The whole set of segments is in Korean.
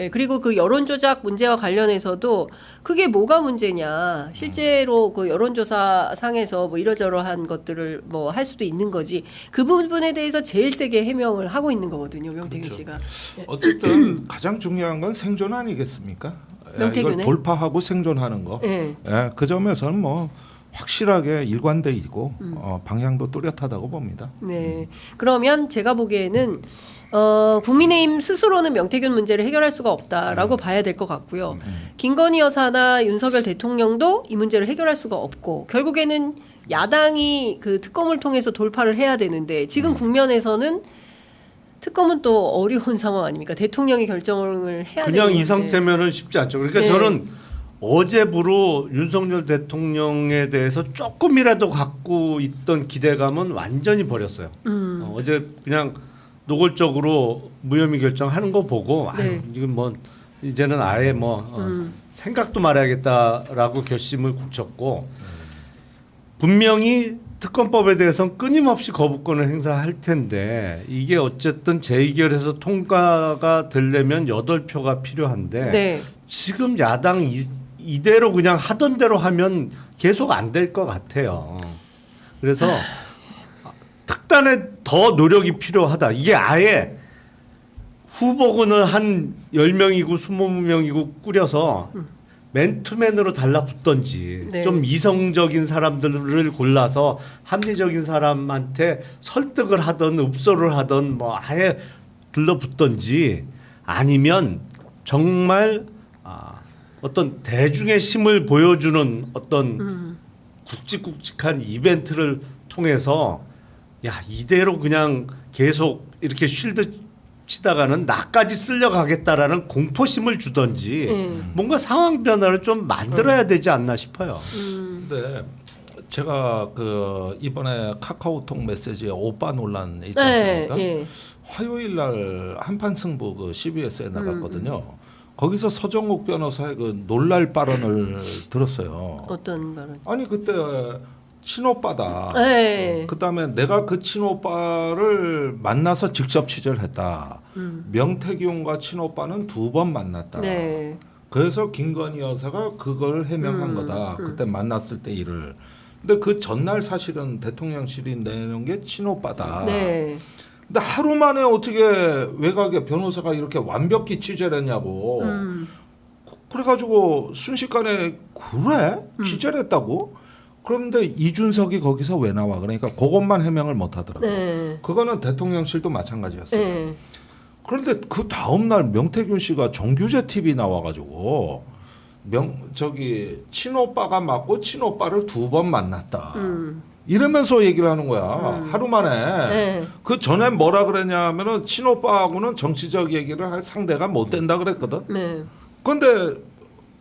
네, 그리고 그 여론조작 문제와 관련해서도 그게 뭐가 문제냐. 실제로 그 여론조사 상에서 뭐 이러저러한 것들을 뭐 할 수도 있는 거지. 그 부분에 대해서 제일 세게 해명을 하고 있는 거거든요. 명태균 그렇죠. 씨가. 어쨌든 가장 중요한 건 생존 아니겠습니까? 예, 명태균의? 이걸 돌파하고 생존하는 거. 네. 예, 그 점에서는 뭐 확실하게 일관되이고 음. 어, 방향도 뚜렷하다고 봅니다. 네. 그러면 제가 보기에는 어, 국민의힘 스스로는 명태균 문제를 해결할 수가 없다라고 봐야 될 것 같고요. 김건희 여사나 윤석열 대통령도 이 문제를 해결할 수가 없고 결국에는 야당이 그 특검을 통해서 돌파를 해야 되는데 지금 국면에서는 특검은 또 어려운 상황 아닙니까? 대통령이 결정을 해야 그냥 되는 이. 상태면은 쉽지 않죠. 그러니까 네. 저는 어제부로 윤석열 대통령에 대해서 조금이라도 갖고 있던 기대감은 완전히 버렸어요. 음. 어, 어제 그냥 노골적으로 무혐의 결정하는 거 보고 네. 아유, 뭐 이제는 아예 뭐 어, 음. 생각도 말아야겠다라고 결심을 굳혔고 분명히 특검법에 대해서는 끊임없이 거부권을 행사할 텐데 이게 어쨌든 재의결에서 통과가 되려면 여덟 표가 필요한데 네. 지금 야당 이, 이대로 그냥 하던 대로 하면 계속 안 될 것 같아요. 그래서 특단의 더 노력이 필요하다. 이게 아예 후보군을 한 10명이고 20명이고 꾸려서 맨투맨으로 달라붙던지 네. 좀 이성적인 사람들을 골라서 합리적인 사람한테 설득을 하던 읍소를 하던 뭐 아예 들러붙던지 아니면 정말 아, 어떤 대중의 힘을 보여주는 어떤 음. 굵직굵직한 이벤트를 통해서 야 이대로 그냥 계속 이렇게 쉴드 치다가는 나까지 쓸려가겠다라는 공포심을 주던지 음. 뭔가 상황 변화를 좀 만들어야 되지 않나 싶어요. 음. 근데 제가 그 이번에 카카오톡 메시지에 오빠 논란 있지 네. 않습니까? 예. 화요일 날 한판 승부 그 CBS에 음, 나갔거든요. 거기서 서정욱 변호사의 그 놀랄 발언을 들었어요. 어떤 발언? 아니 그때 친오빠다. 네. 그다음에 내가 그 친오빠를 만나서 직접 취재를 했다. 음. 명태균과 친오빠는 두 번 만났다. 네. 그래서 김건희 여사가 그걸 해명한 음, 거다. 음. 그때 만났을 때 일을. 근데 그 전날 사실은 대통령실이 내놓은 게 친오빠다. 네. 근데 하루 만에 어떻게 외곽에 변호사가 이렇게 완벽히 취재를 했냐고. 음. 그래가지고 순식간에 그래 음. 취재를 했다고. 그런데 이준석이 거기서 왜 나와? 그러니까 그것만 해명을 못 하더라고. 요 네. 그거는 대통령실도 마찬가지였어요. 네. 그런데 그 다음 날 명태균 씨가 정규제 TV 나와가지고 명 저기 친오빠가 맞고 친오빠를 두 번 만났다. 음. 이러면서 얘기를 하는 거야. 음. 하루 만에. 네. 그 전에 뭐라 그랬냐면은 친오빠하고는 정치적 얘기를 할 상대가 못 된다 그랬거든. 네. 근데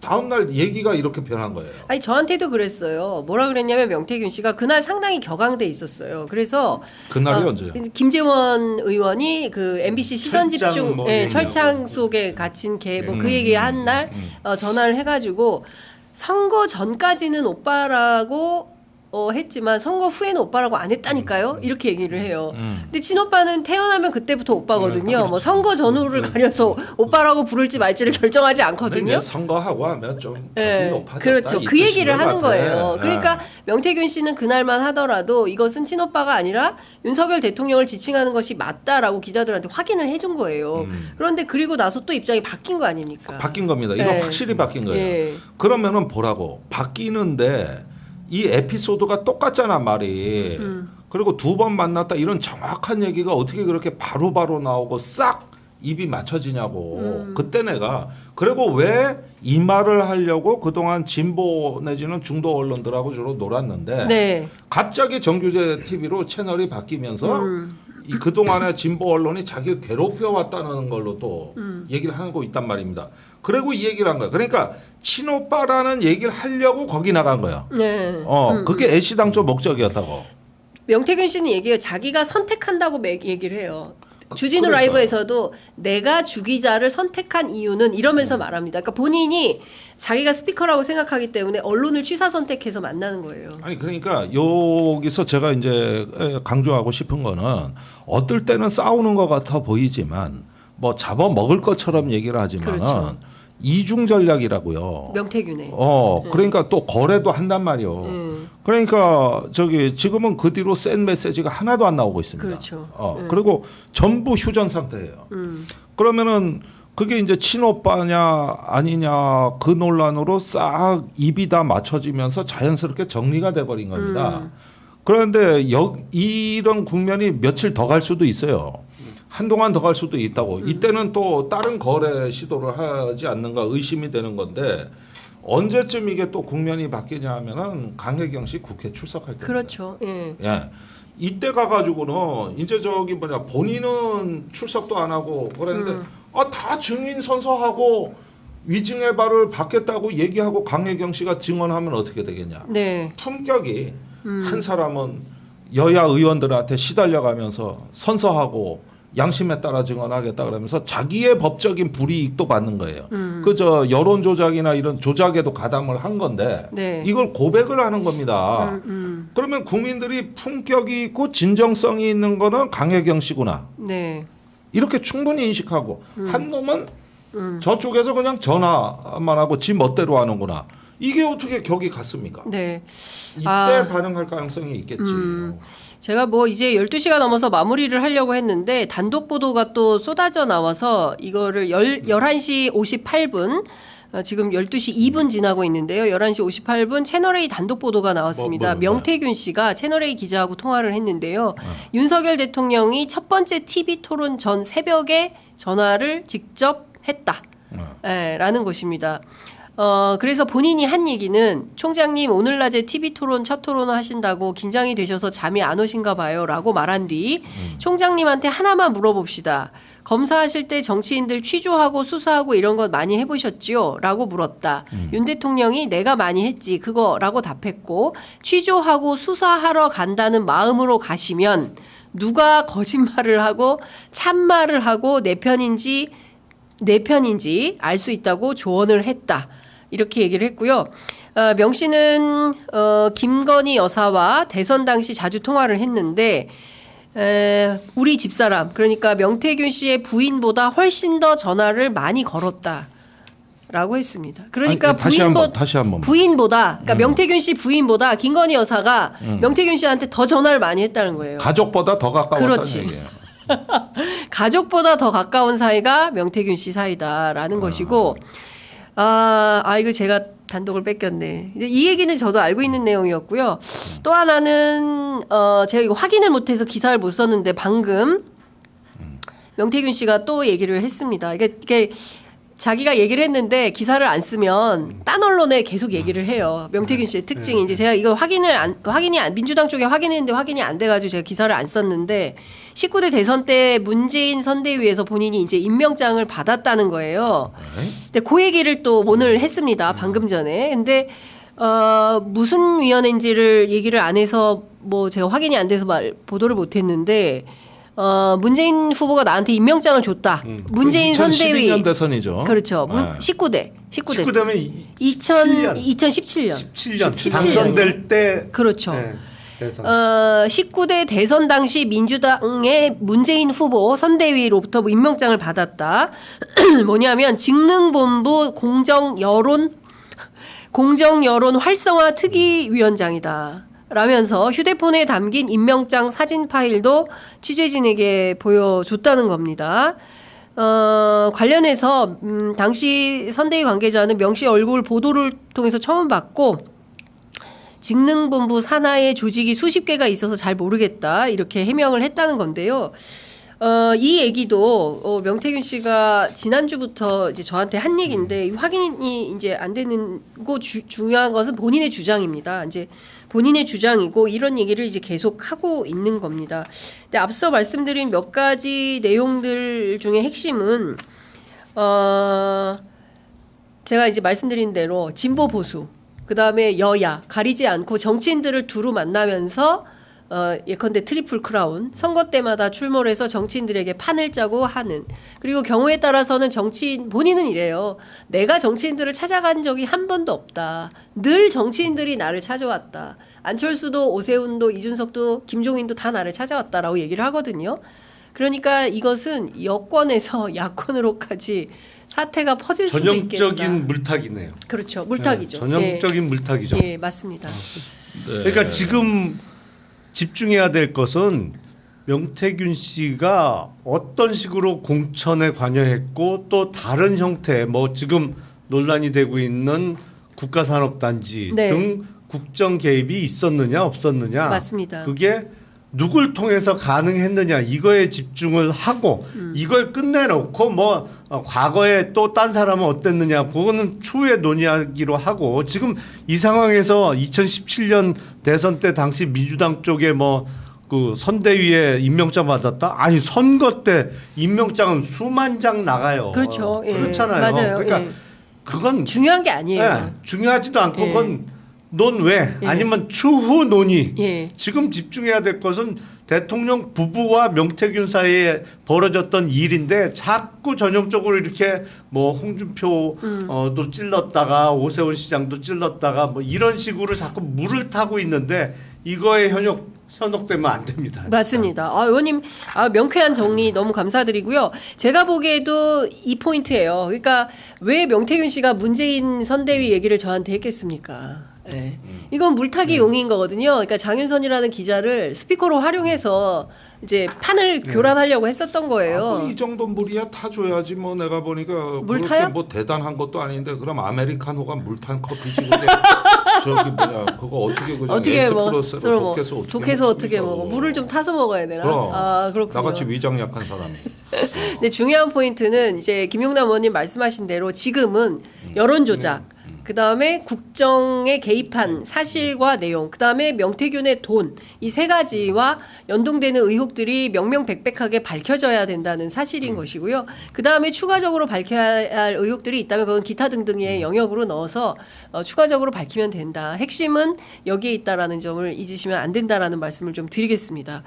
다음 날 얘기가 이렇게 변한 거예요. 아니 저한테도 그랬어요. 뭐라 그랬냐면 명태균 씨가 그날 상당히 격앙돼 있었어요. 그래서 그날이 어, 언제요? 김재원 의원이 그 MBC 시선 철장 집중 뭐 예. 철창 속에 갇힌 개 뭐그 음, 얘기 한 음, 날 음. 어, 전화를 해가지고 선거 전까지는 오빠라고 어, 했지만 선거 후에는 오빠라고 안 했다니까요. 이렇게 얘기를 해요. 음. 근데 친오빠는 태어나면 그때부터 오빠거든요. 그렇죠. 뭐 선거 전후를 가려서 오빠라고 부를지 말지를 결정하지 않거든요. 선거하고 하면 좀 높아졌다. 그렇죠. 이그 얘기를 하는. 거예요. 예. 그러니까 명태균 씨는 그날만 하더라도 이것은 친오빠가 아니라 윤석열 대통령을 지칭하는 것이 맞다라고 기자들한테 확인을 해준 거예요. 음. 그런데 그리고 나서 또 입장이 바뀐 거 아닙니까? 바뀐 겁니다. 이거 예. 확실히 바뀐 거예요. 예. 그러면은 보라고 바뀌는데 이 에피소드가 똑같잖아 말이. 음. 그리고 두 번 만났다 이런 정확한 얘기가 어떻게 그렇게 바로 바로 나오고 싹 입이 맞춰지냐고. 음. 그때 내가 그리고 왜 이 말을 하려고 그동안 진보 내지는 중도 언론들하고 주로 놀았는데 네. 갑자기 정규제 TV로 채널이 바뀌면서 음. 이 그동안에 진보 언론이 자기를 괴롭혀 왔다는 걸로 또 음. 얘기를 하고 있단 말입니다. 그리고 이 얘기를 한 거야. 그러니까 친오빠라는 얘기를 하려고 거기 나간 거야. 네. 어, 음. 그게 애시당초 목적이었다고. 명태균 씨는 얘기해요. 자기가 선택한다고 매- 얘기를 해요. 주진우 그러니까. 라이브에서도 내가 주기자를 선택한 이유는 이러면서 음. 말합니다. 그러니까 본인이 자기가 스피커라고 생각하기 때문에 언론을 취사 선택해서 만나는 거예요. 아니 그러니까 여기서 제가 이제 강조하고 싶은 거는 어떨 때는 싸우는 것 같아 보이지만 뭐 잡아 먹을 것처럼 얘기를 하지만은 그렇죠. 이중 전략이라고요. 명태균에. 어, 그러니까 또 거래도 한단 말이요. 음. 그러니까 저기 지금은 그 뒤로 센 메시지가 하나도 안 나오고 있습니다. 그렇죠. 어, 음. 그리고 전부 휴전 상태예요. 음. 그러면은 그게 이제 친오빠냐 아니냐 그 논란으로 싹 입이 다 맞춰지면서 자연스럽게 정리가 돼 버린 겁니다. 음. 그런데 여, 이런 국면이 며칠 더 갈 수도 있어요. 한동안 더 갈 수도 있다고. 음. 이때는 또 다른 거래 시도를 하지 않는가 의심이 되는 건데 언제쯤 이게 또 국면이 바뀌냐 하면은 강혜경 씨 국회 출석할 때. 그렇죠. 예. 예. 이때 가가지고는 이제 저기 뭐냐 본인은 출석도 안 하고 그랬는데 음. 아다 증인 선서하고 위증의 발을 받겠다고 얘기하고 강혜경 씨가 증언하면 어떻게 되겠냐? 네. 품격이 음. 한 사람은 여야 의원들한테 시달려가면서 선서하고 양심에 따라 증언하겠다 그러면서 자기의 법적인 불이익도 받는 거예요. 음. 그저 여론 조작이나 이런 조작에도 가담을 한 건데 네. 이걸 고백을 하는 겁니다. 음, 음. 그러면 국민들이 품격이 있고 진정성이 있는 거는 강혜경 씨구나. 네. 이렇게 충분히 인식하고 한 놈은 음. 저쪽에서 그냥 전화만 하고 지 멋대로 하는구나. 이게 어떻게 격이 같습니까? 네. 이때 아. 반응할 가능성이 있겠지. 음. 제가 뭐 이제 12시가 넘어서 마무리를 하려고 했는데 단독 보도가 또 쏟아져 나와서 이거를 열, 11시 58분 어, 지금 12시 2분 지나고 있는데요. 11시 58분 채널A 단독 보도가 나왔습니다. 뭐, 뭐요? 명태균 씨가 채널A 기자하고 통화를 했는데요. 윤석열 대통령이 첫 번째 TV 토론 전 새벽에 전화를 직접 했다. 어. 예, 라는 것입니다. 어, 그래서 본인이 한 얘기는 총장님 오늘 낮에 TV 토론 첫 토론 하신다고 긴장이 되셔서 잠이 안 오신가 봐요. 라고 말한 뒤 총장님한테 하나만 물어봅시다. 검사하실 때 정치인들 취조하고 수사하고 이런 것 많이 해보셨지요? 라고 물었다. 윤 대통령이 내가 많이 했지. 그거 라고 답했고 취조하고 수사하러 간다는 마음으로 가시면 누가 거짓말을 하고 참말을 하고 내 편인지 내 편인지 알 수 있다고 조언을 했다. 이렇게 얘기를 했고요. 어, 명 씨는 어, 김건희 여사와 대선 당시 자주 통화를 했는데 에, 우리 집사람 그러니까 명태균 씨의 부인보다 훨씬 더 전화를 많이 걸었다 라고 했습니다. 그러니까 아니, 부인보 다시 한번. 부인보다 그러니까 명태균 씨 부인보다 김건희 여사가 명태균 씨한테 더 전화를 많이 했다는 거예요. 가족보다 더 가까웠다는 그렇지. 얘기예요. 가족보다 더 가까운 사이가 명태균 씨 사이다라는 것이고 아, 아 이거 제가 단독을 뺏겼네. 이 얘기는 저도 알고 있는 내용이었고요. 또 하나는 어 제가 이거 확인을 못해서 기사를 못 썼는데 방금 명태균 씨가 또 얘기를 했습니다. 이게, 이게 자기가 얘기를 했는데 기사를 안 쓰면 딴 언론에 계속 얘기를 해요. 명태균 씨의 특징이 이제 제가 이거 확인을 안 확인이 안 민주당 쪽에 확인했는데 확인이 안 돼가지고 제가 기사를 안 썼는데 19대 대선 때 문재인 선대위에서 본인이 이제 임명장을 받았다는 거예요. 근데 그 얘기를 또 오늘 했습니다. 방금 전에. 근데 어 무슨 위원회인지를 얘기를 안 해서 뭐 제가 확인이 안 돼서 말 보도를 못 했는데 어 문재인 후보가 나한테 임명장을 줬다. 문재인 선대위 2012년 대선이죠. 그렇죠. 문, 네. 19대. 19대. 19대면 2000 2017년. 17년 17년. 당선될 때 그렇죠. 네, 대선. 어, 19대 대선 당시 민주당의 문재인 후보 선대위로부터 뭐 임명장을 받았다. 뭐냐면 직능본부 공정 여론 공정 여론 활성화 특위 위원장이다. 라면서 휴대폰에 담긴 임명장 사진 파일도 취재진에게 보여줬다는 겁니다. 어, 관련해서 음, 당시 선대위 관계자는 명씨 얼굴 보도를 통해서 처음 봤고 직능본부 산하의 조직이 수십 개가 있어서 잘 모르겠다 이렇게 해명을 했다는 건데요. 어, 이 얘기도 어, 명태균 씨가 지난주부터 이제 저한테 한 얘기인데 확인이 이제 안 되는 거 주, 중요한 것은 본인의 주장입니다. 이제 본인의 주장이고 이런 얘기를 이제 계속 하고 있는 겁니다. 근데 앞서 말씀드린 몇 가지 내용들 중에 핵심은 어 제가 이제 말씀드린 대로 진보 보수 그 다음에 여야 가리지 않고 정치인들을 두루 만나면서 어 예컨대 트리플 크라운 선거 때마다 출몰해서 정치인들에게 판을 짜고 하는 그리고 경우에 따라서는 정치인 본인은 이래요 내가 정치인들을 찾아간 적이 한 번도 없다 늘 정치인들이 나를 찾아왔다 안철수도 오세훈도 이준석도 김종인도 다 나를 찾아왔다라고 얘기를 하거든요 그러니까 이것은 여권에서 야권으로까지 사태가 퍼질 수도 있겠다. 전형적인 물타기네요. 그렇죠. 물타기죠. 네, 전형적인 물타기죠. 예, 예 맞습니다. 네. 그러니까 지금 집중해야 될 것은 명태균 씨가 어떤 식으로 공천에 관여했고 또 다른 형태 뭐 지금 논란이 되고 있는 국가산업단지 네. 등 국정 개입이 있었느냐 없었느냐 맞습니다. 그게 누굴 통해서 가능했느냐 이거에 집중을 하고 음. 이걸 끝내놓고 뭐 어, 과거에 또 딴 사람은 어땠느냐 그거는 추후에 논의하기로 하고 지금 이 상황에서 2017년 대선 때 당시 민주당 쪽에 뭐 그 선대위에 임명장 받았다 아니 선거 때 임명장은 수만 장 나가요 그렇죠. 예. 그렇잖아요 맞아요. 그러니까 예. 그건 중요한 게 아니에요. 예, 중요하지도 않고 예. 그건 논외 예. 아니면 추후 논의 예. 지금 집중해야 될 것은 대통령 부부와 명태균 사이에 벌어졌던 일인데 자꾸 전형적으로 이렇게 뭐 홍준표 음. 어도 찔렀다가 오세훈 시장도 찔렀다가 뭐 이런 식으로 자꾸 물을 타고 있는데 이거에 현역 현혹되면 안 됩니다. 맞습니다. 아, 의원님 아, 명쾌한 정리 너무 감사드리고요. 제가 보기에도 이 포인트예요. 그러니까 왜 명태균 씨가 문재인 선대위 얘기를 저한테 했겠습니까? 예. 이건 물타기 용인 거거든요. 그러니까 장윤선이라는 기자를 스피커로 활용해서 이제 판을 교란하려고 했었던 아, 거예요. 뭐이 정도 물이야 타줘야지 뭐 내가 보니까 물 타요? 뭐 대단한 것도 아닌데 그럼 아메리카노가 물탄 커피지 저기 뭐냐 그거 어떻게 그냥 어떻게 먹어? 서로 뭐 독해서 어떻게 독해서 어떻게? 먹어? 물을 좀 타서 먹어야 되나? 그럼 아 그렇군요. 나같이 위장 약한 사람이 근데 중요한 포인트는 이제 김용남 의원님 말씀하신 대로 지금은 여론 조작, 그 다음에 국정에 개입한 사실과 내용, 그 다음에 명태균의 돈, 이 세 가지와 연동되는 의혹들이 명명백백하게 밝혀져야 된다는 사실인 것이고요. 그 다음에 추가적으로 밝혀야 할 의혹들이 있다면 그건 기타 등등의 영역으로 넣어서 어, 추가적으로 밝히면 된다. 핵심은 여기에 있다라는 점을 잊으시면 안 된다라는 말씀을 좀 드리겠습니다.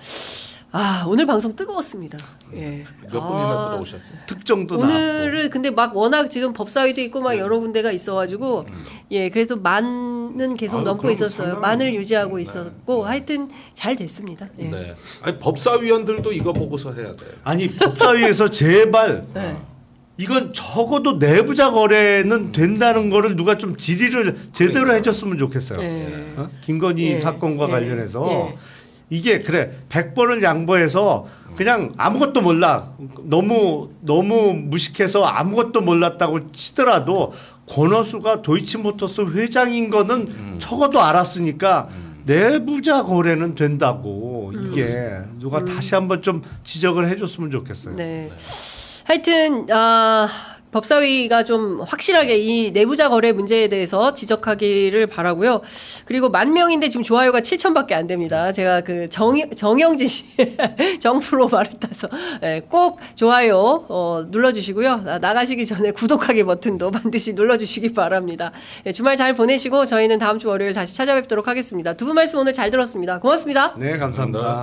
아 오늘 방송 뜨거웠습니다. 예. 몇 분이나 아, 들어오셨어요? 특정도 나왔고. 오늘은 근데 막 워낙 지금 법사위도 있고 막 여러 군데가 있어가지고 예 그래서 만은 계속 아유, 넘고 있었어요. 만을 유지하고 네. 있었고 하여튼 잘 됐습니다. 예. 네. 아니 법사위원들도 이거 보고서 해야 돼. 아니 법사위에서 제발 네. 이건 적어도 내부자 거래는 된다는 거를 누가 좀 질의를 제대로 그러니까. 해줬으면 좋겠어요. 예. 어? 김건희 예. 사건과 예. 관련해서 예. 이게 그래 100번을 양보해서 그냥 아무것도 몰라 너무 너무 무식해서 아무것도 몰랐다고 치더라도 권오수가 도이치모터스 회장인 거는 음. 적어도 알았으니까 내부자 거래는 된다고 음. 이게 누가 다시 한번 좀 지적을 해줬으면 좋겠어요. 네. 하여튼 아 법사위가 좀 확실하게 이 내부자 거래 문제에 대해서 지적하기를 바라고요. 그리고 만 명인데 지금 좋아요가 7천밖에 안 됩니다. 제가 그 정, 정영진 씨 정프로 말을 따서 예, 꼭 좋아요 어, 눌러주시고요. 나- 나가시기 전에 구독하기 버튼도 반드시 눌러주시기 바랍니다. 예, 주말 잘 보내시고 저희는 다음 주 월요일 다시 찾아뵙도록 하겠습니다. 두 분 말씀 오늘 잘 들었습니다. 고맙습니다. 네, 감사합니다. 감사합니다.